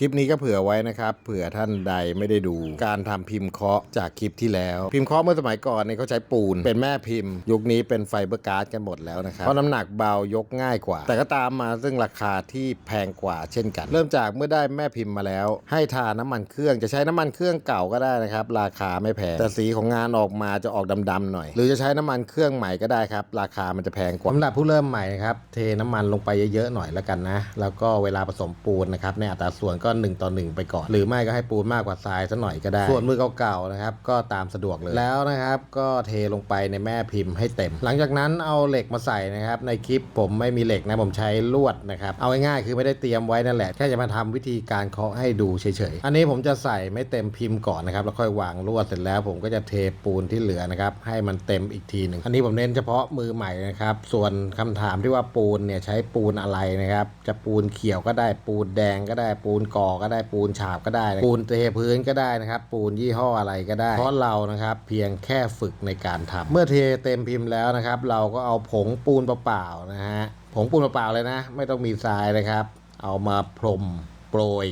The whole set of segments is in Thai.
คลิปนี้ก็เผื่อไว้นะครับ เผื่อท่านใดไม่ได้ดู การทำพิมพ์เคาะจากคลิปที่แล้ว พิมพ์เคาะเมื่อสมัยก่อนเนี่ยเขาใช้ปูน เป็นแม่พิมพ์ ยุคนี้เป็นไฟเบอร์การ์ดกันหมดแล้วนะครับ เพราะน้ำหนักเบายกง่ายกว่า แต่ก็ตามมาซึ่งราคาที่แพงกว่าเช่นกัน เริ่มจากเมื่อได้แม่พิมพ์มาแล้ว ให้ทาน้ำมันเครื่องจะใช้น้ำมันเครื่องเก่าก็ได้นะครับ ราคาไม่แพง แต่สีของงานออกมาจะออกดำๆหน่อย หรือจะใช้น้ำมันเครื่องใหม่ก็ได้ครับ ราคามันจะแพงกว่าสำหรับผู้เริ่มใหม่นะครับ เทน้ำมันลงไปเยอะๆหน่อยแล้วกันนะ แล้วก็เวลาผสมปูนนะครับในอัตราส่วนก็1ต่อ1ไปก่อน หรือไม่ก็ให้ปูนมากกว่าทรายสักหน่อยก็ได้ ส่วนมือเก่าๆนะครับก็ตามสะดวกเลยแล้วนะครับก็เทลงไปในแม่พิมพ์ให้เต็ม หลังจากนั้นเอาเหล็กมาใส่นะครับในคลิปผมไม่มีเหล็กนะผมใช้ลวดนะครับเอาง่ายๆคือไม่ได้เตรียมไว้นั่นแหละแค่จะมาทำวิธีการเคาะให้ดูเฉยๆอันนี้ผมจะใส่ไม่เต็มพิมพ์ก่อนนะครับแล้วค่อยวางลวดเสร็จแล้ว ผมก็จะเทปูนที่เหลือนะครับให้มันเต็มอีกทีหนึ่งอันนี้ผมเน้นเฉพาะมือใหม่นะครับส่วนคำถามที่ว่าปูนเนี่ยใช้ปูนอะไรนะครับจะปูนเขียวก็ได้ปูนแดงก็ได้ปูนก่อก็ได้ปูนฉาบก็ได้ ปูนเทพื้นก็ได้นะครับ ปูนยี่ห้ออะไรก็ได้เพราะเรานะครับเพียงแค่ฝึกในการทำเมื่อเทเต็มพิมพ์แล้วนะครับ เราก็เอาผงปูนเปล่าๆนะฮะผงปูนเปล่าเลยนะ ไม่ต้องมีทรายนะครับ เอามาพรมโปรย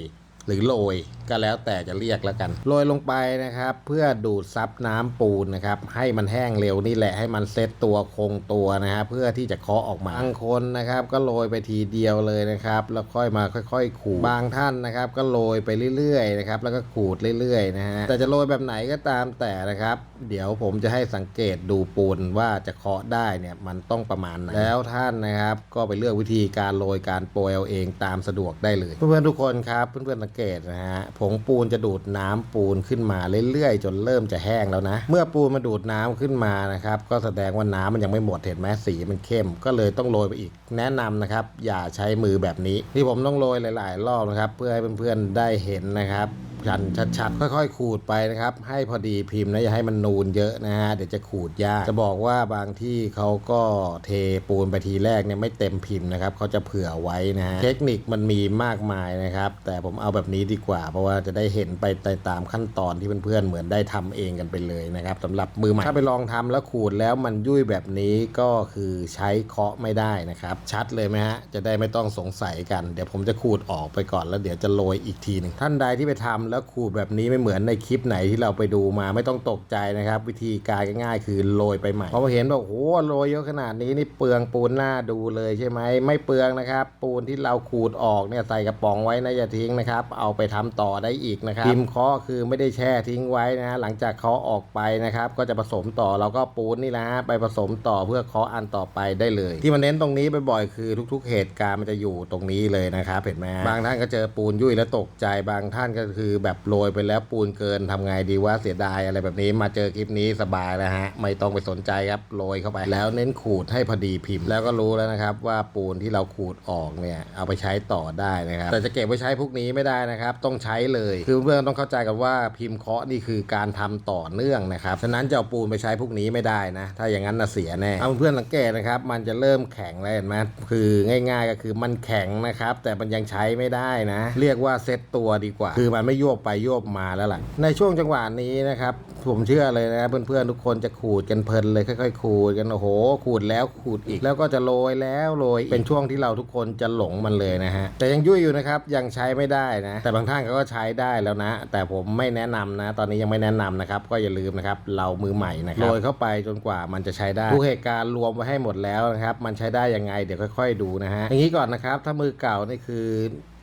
หรือโรยก็แล้วแต่จะเรียกแล้วกันโรยลงไปนะครับ เพื่อดูดซับน้ำปูนนะครับให้มันแห้งเร็วนี่แหละให้มันเซตตัวคงตัวนะฮะเพื่อที่จะเคาะออกมาบางคนนะครับ ก็โรยไปทีเดียวเลยนะครับ แล้วค่อยมาค่อย ๆ ขูดบางท่านนะครับ ก็โรยไปเรื่อยๆนะครับแล้วก็ขูดเรื่อยๆนะฮะแต่จะโรยแบบไหนก็ตามแต่นะครับ เดี๋ยวผมจะให้สังเกตดูปูนว่าจะเคาะได้เนี่ยมันต้องประมาณไหนแล้วท่านนะครับ ก็ไปเลือกวิธีการโรยการโปรยเอาเองตามสะดวกได้เลย เพื่อนๆทุกคนครับเพื่อนๆสังเกตกตนะฮะผงปูนจะดูดน้ำปูนขึ้นมาเรื่อยๆ จนเริ่มจะแห้งแล้วนะ เมื่อปูนมาดูดน้ำขึ้นมานะครับก็แสดงว่าน้ำมันยังไม่หมดเห็นไหมสีมันเข้ม ก็เลยต้องโรยไปอีก แนะนำนะครับ อย่าใช้มือแบบนี้ ที่ผมต้องโรยหลาย ๆ รอบนะครับ เพื่อให้เพื่อนๆได้เห็นนะครับ ชันชัดๆ ค่อยๆ ขูดไปนะครับ ให้พอดีพิมพ์นะอย่าให้มันนูนเยอะนะฮะเดี๋ยวจะขูดยาก จะบอกว่าบางที่เขาก็เทปูนไปทีแรกเนี่ยไม่เต็มพิมพ์นะครับเขาจะเผื่อไว้นะฮะเทคนิคมันมีมากมายนะครับ แต่ผมเอาแบบนี้ดีกว่า เพราะว่าจะได้เห็นไปตามขั้นตอนที่เพื่อนๆเหมือนได้ทำเองกันไปเลยนะครับสำหรับมือใหม่ถ้าไปลองทำแล้วขูดแล้วมันยุ่ยแบบนี้ก็คือใช้เคาะไม่ได้นะครับ ชัดเลยไหมฮะจะได้ไม่ต้องสงสัยกัน เดี๋ยวผมจะขูดออกไปก่อนแล้วเดี๋ยวจะโรยอีกทีหนึ่งท่านใดที่ไปทำแล้วแล้วขูดแบบนี้ไม่เหมือนในคลิปไหนที่เราไปดูมาไม่ต้องตกใจนะครับ วิธีการง่ายๆ คือโรยไปใหม่พราะว่าเห็นบอกโอ้โหโรยเยอะขนาดนี้นี่เปลืองปูนหน้าดูเลยใช่ไหมไม่เปลืองนะครับ ปูนที่เราขูดออกเนี่ยใส่กระป๋องไว้นะอย่าทิ้งนะครับ เอาไปทำต่อได้อีกนะครับพิมพ์เคาะคือไม่ได้แช่ทิ้งไว้นะฮะหลังจากเคาะออกไปนะครับก็จะผสมต่อเราก็ปูนนี่แหละไปผสมต่อเพื่อเคาะอันต่อไปได้เลย ที่มันเน้นตรงนี้บ่อยๆคือทุก ๆ เหตุการณ์มันจะอยู่ตรงนี้เลยนะครับเห็นไหมบางท่านก็เจอปูนยุ่ยแล้วตกใจบางท่านก็คือแบบโรยไปแล้วปูนเกินทำไงดีว่าเสียดายอะไรแบบนี้มาเจอคลิปนี้สบายแล้วฮะ ไม่ต้องไปสนใจครับโรยเข้าไปแล้วเน้นขูดให้พอดีพิมพ์ แล้วก็รู้แล้วนะครับว่าปูนที่เราขูดออกเนี่ยเอาไปใช้ต่อได้นะครับแต่จะเก็บไว้ใช้พวกนี้ไม่ได้นะครับ ต้องใช้เลยคือเพื่อนต้องเข้าใจกันว่าพิมพ์เคาะนี่คือการทำต่อเนื่องนะครับฉะนั้นจะเอาปูนไปใช้พวกนี้ไม่ได้นะถ้าอย่างนั้นนะเสียแน่เอาเพื่อนสังเกตนะครับ มันจะเริ่มแข็งแล้วเห็นไหมคือง่าย ๆ ก็คือมันแข็งนะครับแต่มันยังใช้ไม่ได้นะ เรียกว่าเซตตัวดีกว่า คือมันไม่โยบไปโยบมาแล้วล่ะ ในช่วงจังหวะนี้นะครับ ผมเชื่อเลยนะเพื่อนๆทุกคนจะขูดกันเพลินเลยค่อยๆขูดกันโอ้โหขูดแล้วขูดอีก แล้วก็จะโรยแล้วโรยอีกเป็นช่วงที่เราทุกคนจะหลงมันเลยนะฮะแต่ยังยุ่ยอยู่นะครับยังใช้ไม่ได้นะ แต่บางท่านเขาก็ใช้ได้แล้วนะ แต่ผมไม่แนะนำนะ ตอนนี้ยังไม่แนะนำนะครับ ก็อย่าลืมนะครับเรามือใหม่นะครับโรยเข้าไปจนกว่ามันจะใช้ได้ทุกเหตุการณ์รวมไว้ให้หมดแล้วนะครับ มันใช้ได้ยังไงเดี๋ยวค่อย ๆ ดูนะฮะอย่างนี้ก่อนนะครับถ้ามือเก่านี่คือ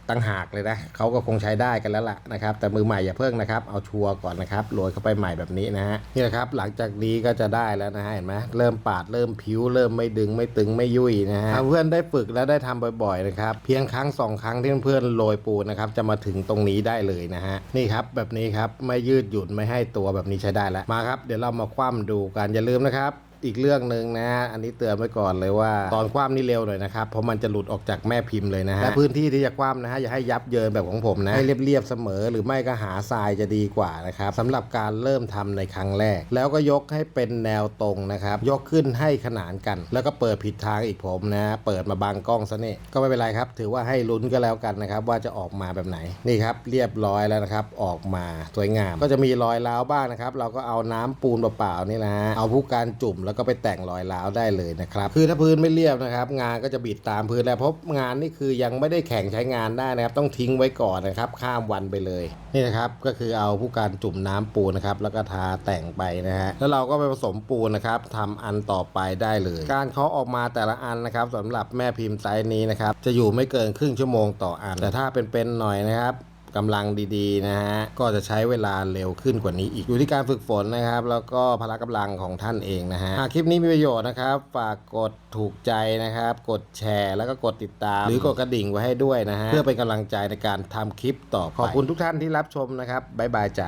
ตั้งหากเลยนะเขาก็คงใช้ได้กันแล้วล่ะนะครับ แต่มือใหม่อย่าเพิ่งนะครับ เอาชัวร์ก่อนนะครับโรยเข้าไปใหม่แบบนี้นะฮะนี่แหละครับ หลังจากนี้ก็จะได้แล้วนะฮะเห็นไหมเริ่มปาดเริ่มผิว เริ่มไม่ดึงไม่ตึงไม่ยุ่ยนะฮะเพื่อนได้ฝึกและได้ทำบ่อยๆนะครับเพียงครั้งสองครั้งที่เพื่อนโรยปูนนะครับจะมาถึงตรงนี้ได้เลยนะฮะนี่ครับแบบนี้ครับไม่ยืดหยุ่นไม่ให้ตัวแบบนี้ใช้ได้แล้วมาครับ เดี๋ยวเรามาคว่ำดูกันอย่าลืมนะครับ อีกเรื่องหนึ่งนะ อันนี้เตือนไว้ก่อนเลยว่า ตอนคว่ำนี่เร็วหน่อยนะครับ เพราะมันจะหลุดออกจากแม่พิมพ์เลยนะฮะและพื้นที่ที่จะคว่ำนะฮะอย่าให้ยับเยินแบบของผมนะให้เรียบๆเสมอ หรือไม่ก็หาทรายจะดีกว่านะครับสำหรับการเริ่มทำในครั้งแรก แล้วก็ยกให้เป็นแนวตรงนะครับ ยกขึ้นให้ขนานกัน แล้วก็เปิดผิดทางอีกผมนะ เปิดมาบังกล้องซะนี่ก็ไม่เป็นไรครับ ถือว่าให้ลุ้นก็แล้วกันนะครับ ว่าจะออกมาแบบไหนนี่ครับเรียบร้อยแล้วนะครับออกมาสวยงาม ก็จะมีรอยร้าวบ้างนะครับ เราก็เอาน้ำปูนเปล่าๆนี่แหละฮะเอาผู้การจุ่มแล้วแล้วก็ไปแต่งรอยร้าวได้เลยนะครับคือถ้าพื้นไม่เรียบนะครับ งานก็จะบิดตามพื้นแล้วเพราะงานนี่คือยังไม่ได้แข่งใช้งานได้นะครับ ต้องทิ้งไว้ก่อนนะครับ ข้ามวันไปเลยนี่นะครับก็คือเอาผู้การจุ่มน้ำปูนะครับแล้วก็ทาแต่งไปนะฮะแล้วเราก็ไปผสมปูนะครับทำอันต่อไปได้เลย การเคาะออกมาแต่ละอันนะครับสำหรับแม่พิมพ์ไซส์นี้นะครับจะอยู่ไม่เกินครึ่งชั่วโมงต่ออัน แต่ถ้าเป็นๆหน่อยนะครับ กำลังดีๆนะฮะก็จะใช้เวลาเร็วขึ้นกว่านี้อีกอยู่ที่การฝึกฝนนะครับ แล้วก็พละกำลังของท่านเองนะฮะหากคลิปนี้มีประโยชน์นะครับ ฝากกดถูกใจนะครับ กดแชร์แล้วก็กดติดตาม หรือกดกระดิ่งไว้ให้ด้วยนะฮะเพื่อเป็นกำลังใจในการทำคลิปต่อไปขอบคุณทุกท่านที่รับชมนะครับบ๊ายบายจ้ะ